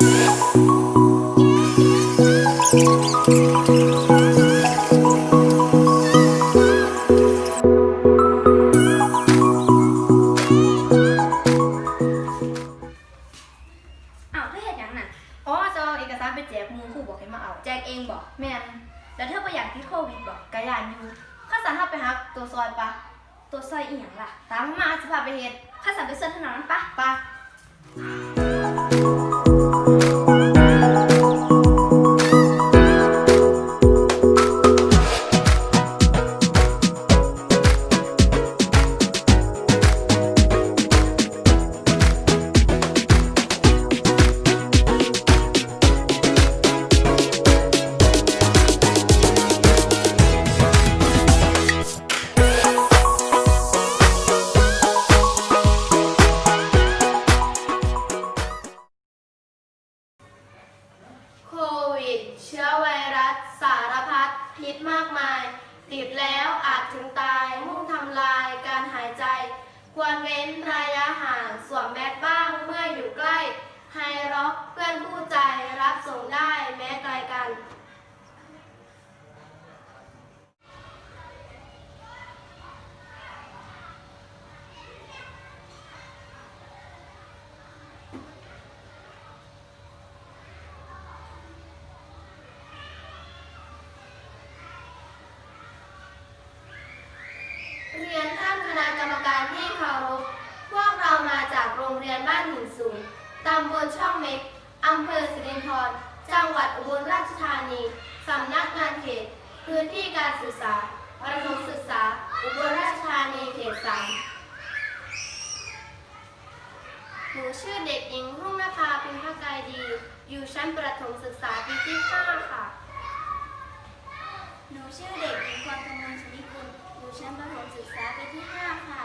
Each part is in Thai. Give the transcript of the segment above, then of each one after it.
อ้าวเธอเห็นยังน่ะอ๋อจะเอาเอกสารไปแจกหมูครูบอกให้มาเอา แจกเองบอกแม่นแล้วเธอประหยัดที่โควิดบอกกระยานอยู่ข้าสันทับไปหาตัวซอยปะ ตัวซอยอีหยังล่ะ ตามมาสภาพไปเฮ็ดข้าสั่งไปเสื้อถนนนั้นปะปะ โไฮร็อกเพื่อนคู่ใจรับส่งได้แม้ไกลกัน เรียนท่านคณะกรรมการที่เคารพพวกเรามาจากโรงเรียนบ้านหินสูง ตำบลช่องเม็กอำเภอสิรินธรจังหวัดอุบลราชธานี สำนักงานเขต พื้นที่การศึกษาประถมศึกษา อุบลราชธานีเขตสามหนูชื่อเด็กหญิงรุ่งนภาพิมพกายดี อยู่ชั้นประถมศึกษาปีที่ห้าค่ะ หนูชื่อเด็กหญิงความกมลชนิกุลอยู่ชั้นประถมศึกษาปีที่ 5 ค่ะ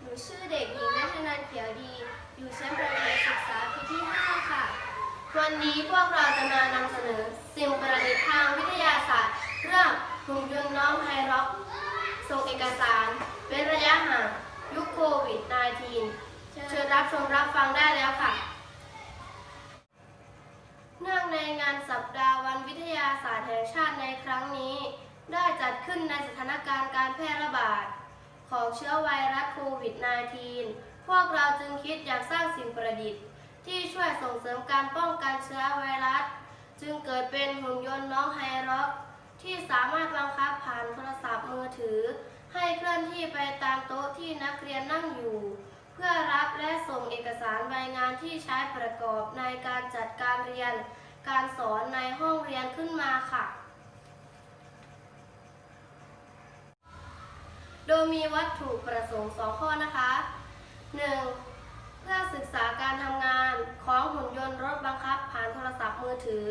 หนูชื่อเด็กหญิงนัทนันเขียวดี อยู่ชั้นประถมศึกษาปีที่ 5 ค่ะ วันนี้พวกเราจะมานำเสนอ สิ่งประดิษฐ์ทางวิทยาศาสตร์ เรื่องหุ่นยนต์น้องไฮร็อกส่งเอกสารเป็นระยะห่างยุคโควิด -19 เชิญรับชมรับฟังได้แล้วค่ะ เนื่องในงานสัปดาห์วันวิทยาศาสตร์แห่งชาติในครั้งนี้ ได้จัดขึ้นในสถานการณ์การแพร่ระบาด ของเชื้อไวรัสโควิด -19 พวกเราจึงคิดอยากสร้างสิ่งประดิษฐ์ ที่ช่วยส่งเสริมการป้องกันเชื้อไวรัส จึงเกิดเป็นหุ่นยนต์น้องไฮร็อกที่สามารถบังคับผ่านโทรศัพท์มือถือ ให้เคลื่อนที่ไปตามโต๊ะที่นักเรียนนั่งอยู่ เพื่อรับและส่งเอกสารใบงานที่ใช้ประกอบในการจัดการเรียน การสอนในห้องเรียนขึ้นมาค่ะ โดยมีวัตถุประสงค์สองข้อนะคะ 1. เพื่อศึกษาการทำงานของหุ่นยนต์รถบังคับผ่านโทรศัพท์มือถือ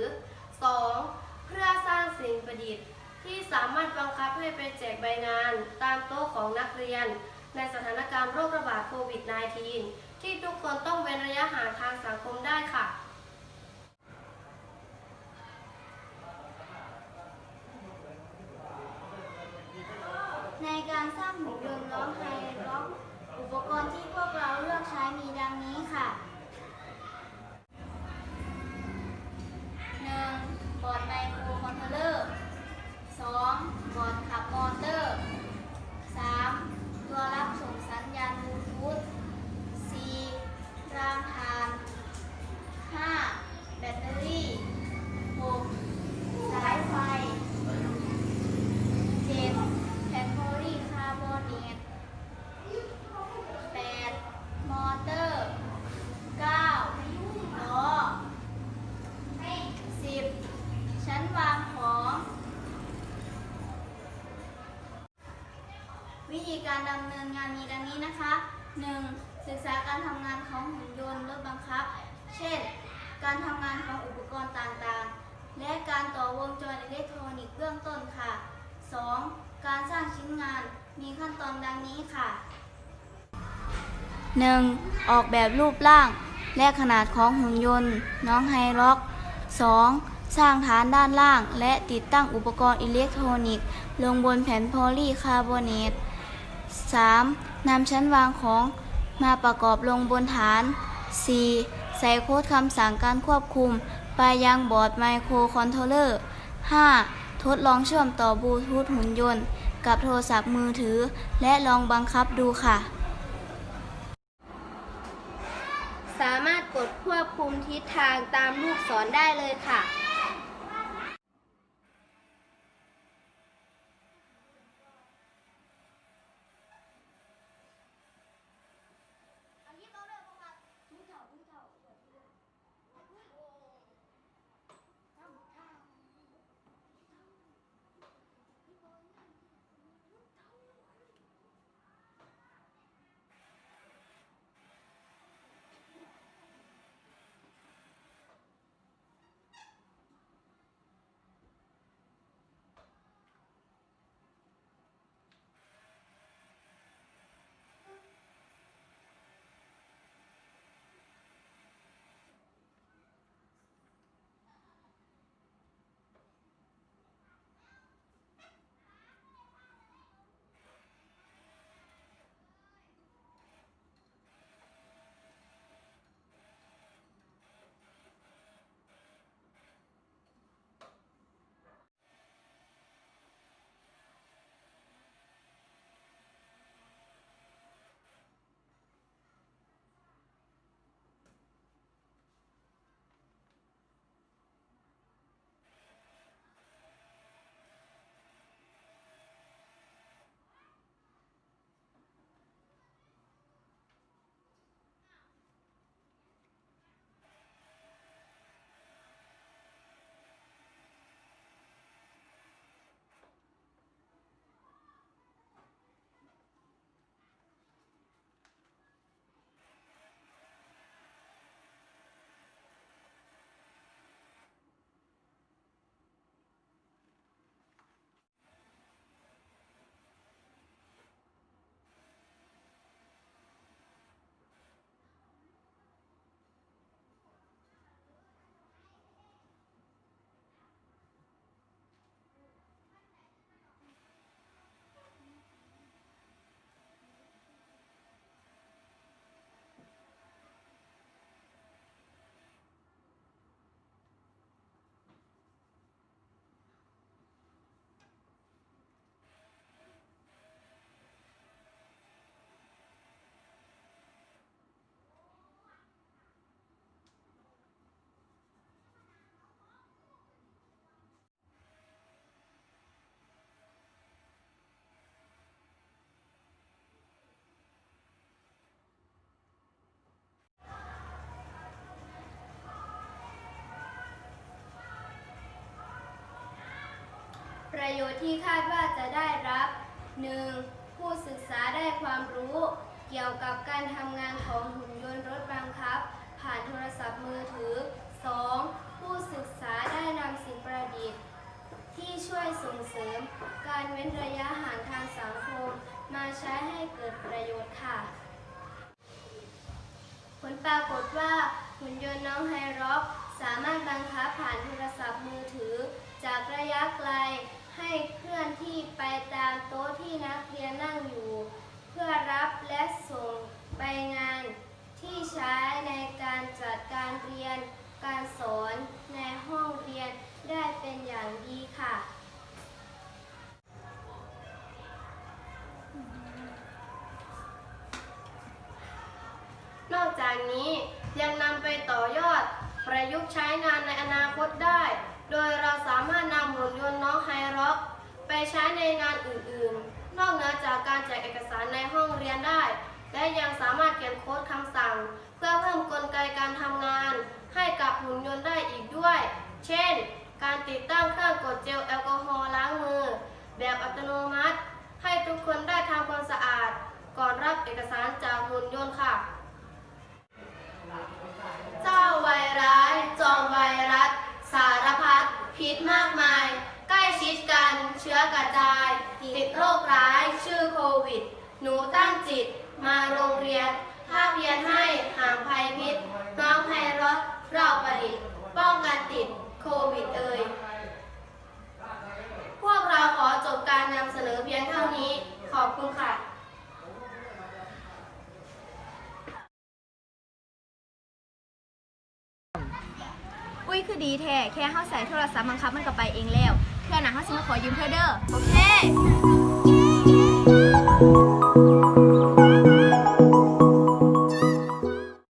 2. เพื่อสร้างสิ่งประดิษฐ์ ที่สามารถบังคับให้ไปแจกใบงาน ตามโต๊ะของนักเรียน ในสถานการณ์โรคระบาดโควิด -19 ที่ทุกคนต้องเว้นระยะห่างทางสังคมได้ค่ะ ในการสร้างหุ่นยนต์น้องไฮร็อกอุปกรณ์ที่พวกเราเลือกใช้ มีดังนี้ค่ะ 1. บอร์ดไมโครคอนโทรลเลอร์ 2. บอร์ดขับมอเตอร์ 3. ตัวรับส่งสัญญาณบลูทูธ 4. รางฐาน 5. แบตเตอรี่ 6. สายไฟ เจ็ดแพคโครีคาร์บอเนตแปดมอเตอร์เก้าล้อสิบชั้นวางของ วิธีการ ดำเนินงานมีดังนี้นะคะ 1. ศึกษาการทำงานของหุ่นยนต์รถบังคับ เช่น การทำงานของอุปกรณ์ต่างๆ และการต่อวงจรอิเล็กทรอนิกส์เบื้องต้นค่ะ 2. การสร้างชิ้นงานมีขั้นตอนดังนี้ค่ะ 1. ออกแบบรูปร่าง และขนาดของหุ่นยนต์ น้องไฮร็อก 2. สร้างฐานด้านล่าง และติดตั้งอุปกรณ์อิเล็กทรอนิกส์ ลงบนแผ่นโพลีคาร์บอเนต 3. นำชั้นวางของมาประกอบลงบนฐาน 4. ส่โค้ดคำสั่งการควบคุม ไปยังบอร์ดไมโครคอนโทรลเลอร์ 5. ทดลองเชื่อมต่อบลูทูธหุ่นยนต์ กับโทรศัพท์มือถือ และลองบังคับดูค่ะ สามารถกดควบคุมทิศทางตามลูกศรได้เลยค่ะ ประโยชน์ที่คาดว่าจะได้รับ 1. ผู้ศึกษาได้ความรู้ เกี่ยวกับการทำงานของหุ่นยนต์รถบังคับ ผ่านโทรศัพท์มือถือ 2. ผู้ศึกษาได้นำสิ่งประดิษฐ์ ที่ช่วยส่งเสริม การเว้นระยะห่างทางสังคม มาใช้ให้เกิดประโยชน์ค่ะ ผลปรากฏว่าหุ่นยนต์น้องไฮร็อกสามารถบังคับผ่านโทรศัพท์มือถือ จากระยะไกล ให้เคลื่อนที่ไปตามโต๊ะที่นักเรียนนั่งอยู่ เพื่อรับและส่งไปงานที่ใช้ในการจัดการเรียน การสอนในห้องเรียนได้เป็นอย่างดีค่ะ นอกจากนี้ยังนำไปต่อยอดประยุกต์ใช้งานในอนาคตได้ โดยเราสามารถนำหุ่นยนต์น้องไฮร็อกไปใช้ในงานอื่นๆ นอกเหนือจากการแจกเอกสารในห้องเรียนได้ และยังสามารถเขียนโค้ดคำสั่ง เพื่อเพิ่มกลไกการทำงาน ให้กับหุ่นยนต์ได้อีกด้วย เช่น การติดตั้งเครื่องกดเจลแอลกอฮอล์ล้างมือ แบบอัตโนมัติ ให้ทุกคนได้ทำความสะอาด ก่อนรับเอกสารจากหุ่นยนต์ค่ะ เจ้าไวร้ายจอมไวรัสสารพัด พิษมากมาย ใกล้ชิดกันเชื้อกระจาย ติดโรคร้ายชื่อโควิด หนูตั้งจิตมาโรงเรียนภาคเรียนให้ห่างภัยพิษ น้องไพรสเราประดิษฐ์ป้องกันติดโควิดเอ่ยพวกเราขอจบการนำเสนอเพียงเท่านี้ ขอบคุณค่ะ คือดีแท้ แค่เฮาใส่โทรศัพท์บังคับมันก็ไปเองแล้วเพื่อนน่ะเฮาสิมาขอยืมเธอเด้อ โอเค